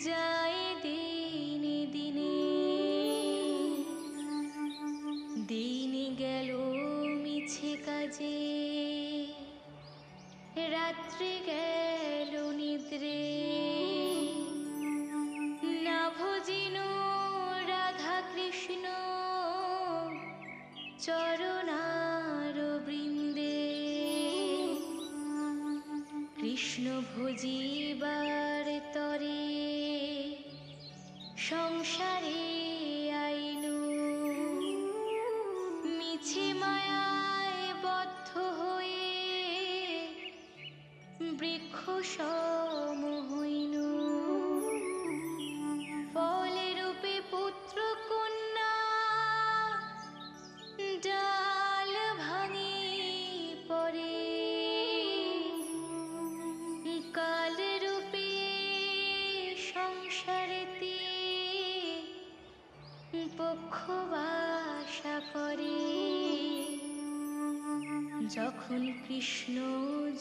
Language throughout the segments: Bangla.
যায় দিনে দিনে। দিন গেল মিছে কাজে। রাত্রি গেল নিদ্রে। না ভজিন রাধা কৃষ্ণ, চরণার বৃন্দে। কৃষ্ণ ভজিবার তরে সংসারে আইনু। বদ্ধ হয়ে বৃক্ষ খুব আশা করে। যখন কৃষ্ণ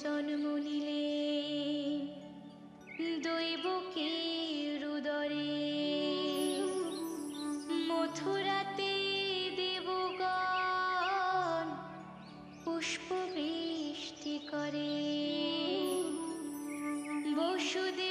জন্ম নিলে দৈবকে রুদরে। মথুরাতে দেবগণ পুষ্প বৃষ্টি করে। বসুদে